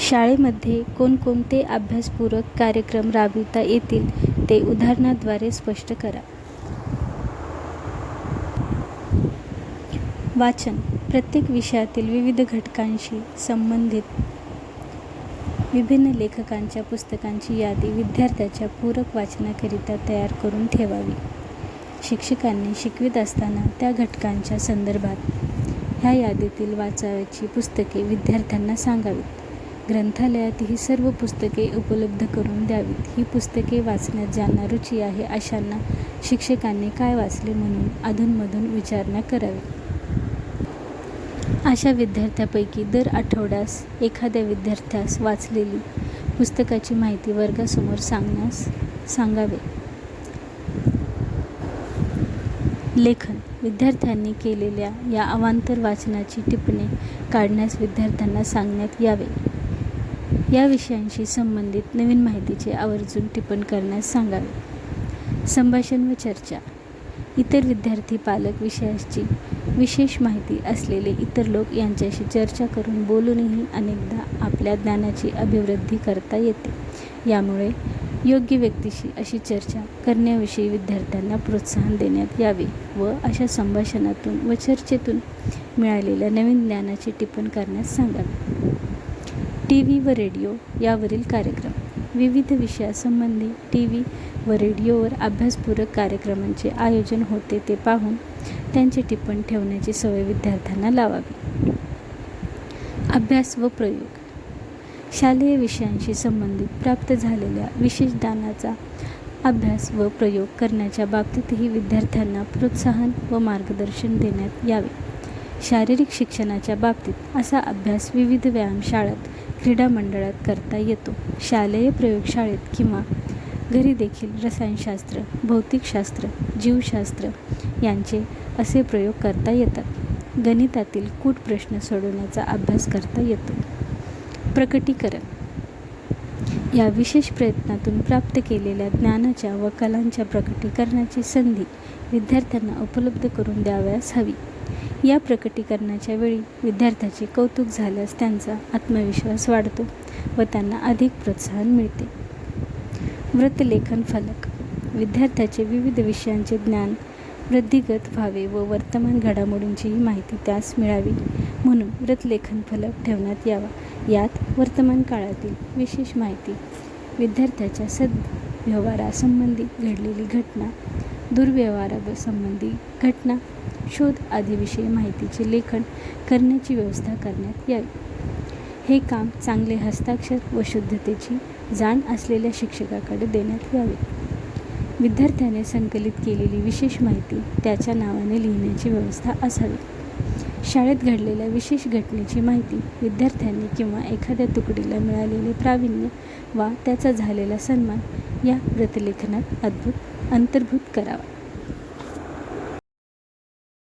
शाळेमध्ये कोणकोणते अभ्यासपूरक कार्यक्रम राबविता येतील ते उदाहरणाद्वारे स्पष्ट करा. वाचन प्रत्येक विषयातील विविध घटकांशी संबंधित विभिन्न लेखकांच्या पुस्तकांची यादी विद्यार्थ्याच्या पूरक वाचनाकरिता तयार करून ठेवावी. शिक्षकांनी शिकवीत असताना त्या घटकांच्या संदर्भात ह्या यादीतील वाचावयाची पुस्तके विद्यार्थ्यांना सांगावीत. ग्रंथालयात ही सर्व पुस्तके उपलब्ध करून द्यावीत. ही पुस्तके वाचण्यात ज्यांना रुची आहे अशांना शिक्षकांनी काय वाचले म्हणून अधूनमधून विचारणा करावी. अशा विद्यार्थ्यांपैकी दर आठवड्यास एखाद्या विद्यार्थ्यास वाचलेली पुस्तकाची माहिती वर्गासमोर सांगण्यास सांगावे. लेखन विद्यार्थ्यांनी केलेल्या या अवांतर वाचनाची टिपणे काढण्यास विद्यार्थ्यांना सांगण्यात यावे. या विषयांशी संबंधित नवीन माहितीचे आवर्जून टिपण करण्यास सांगावे. संभाषण व चर्चा इतर विद्यार्थी पालक विषयाची विशेष माहिती असलेले इतर लोक यांच्याशी चर्चा करून बोलूनही अनेकदा आपल्या ज्ञानाची अभिवृद्धी करता येते. यामुळे योग्य व्यक्तीशी अशी चर्चा करण्याविषयी विद्यार्थ्यांना प्रोत्साहन देण्यात यावे व अशा संभाषणातून व चर्चेतून मिळालेल्या नवीन ज्ञानाचे टिपण करण्यास सांगावे. टी व्ही व रेडिओ यावरील कार्यक्रम विविध विषयासंबंधी टी व्ही व रेडिओवर अभ्यासपूरक कार्यक्रमांचे आयोजन होते ते पाहून त्यांचे टिपण ठेवण्याची सवय विद्यार्थ्यांना लावावी. अभ्यास व प्रयोग शालेय विषयांशी संबंधित प्राप्त झालेल्या विशेष ज्ञानाचा अभ्यास व प्रयोग करण्याच्या बाबतीतही विद्यार्थ्यांना प्रोत्साहन व मार्गदर्शन देण्यात यावे. शारीरिक शिक्षणाच्या बाबतीत असा अभ्यास विविध व्यायामशाळेत क्रीडा मंडळात करता येतो. शालेय प्रयोगशाळेत किंवा घरी देखील रसायनशास्त्र, भौतिकशास्त्र, जीवशास्त्र यांचे असे प्रयोग करता येतात. गणितातील कूट प्रश्न सोडवण्याचा अभ्यास करता येतो. प्रकटीकरण या विशेष प्रयत्नातून प्राप्त केलेल्या ज्ञानाच्या व कलांच्या प्रकटीकरणाची संधी विद्यार्थ्यांना उपलब्ध करून द्यावयास हवी. या प्रकटीकरणाच्या वेळी विद्यार्थ्याचे कौतुक झाल्यास त्यांचा आत्मविश्वास वाढतो व त्यांना अधिक प्रोत्साहन मिळते. वृत्तलेखन फलक विद्यार्थ्याचे विविध विषयांचे ज्ञान वृद्धिगत व्हावे व वर्तमान घडामोडींचीही माहिती त्यास मिळावी म्हणून वृत्तलेखन फलक ठेवण्यात यावा. यात वर्तमान काळातील विशेष माहिती, विद्यार्थ्याच्या सद्व्यवहारासंबंधी घडलेली घटना, दुर्व्यवहारासंबंधी घटना, शोध आदीविषयी माहितीचे लेखन करण्याची व्यवस्था करण्यात यावी. हे काम चांगले हस्ताक्षर व शुद्धतेची जाण असलेल्या शिक्षकाकडे देण्यात यावे. विद्यार्थ्याने संकलित केलेली विशेष माहिती त्याच्या नावाने लिहिण्याची व्यवस्था असावी. शाळेत घडलेल्या विशेष घटनेची माहिती विद्यार्थ्यांनी किंवा एखाद्या तुकडीला मिळालेले प्रावीण्य वा त्याचा झालेला सन्मान या व्रतलेखनात अद्भुत अंतर्भूत करावा.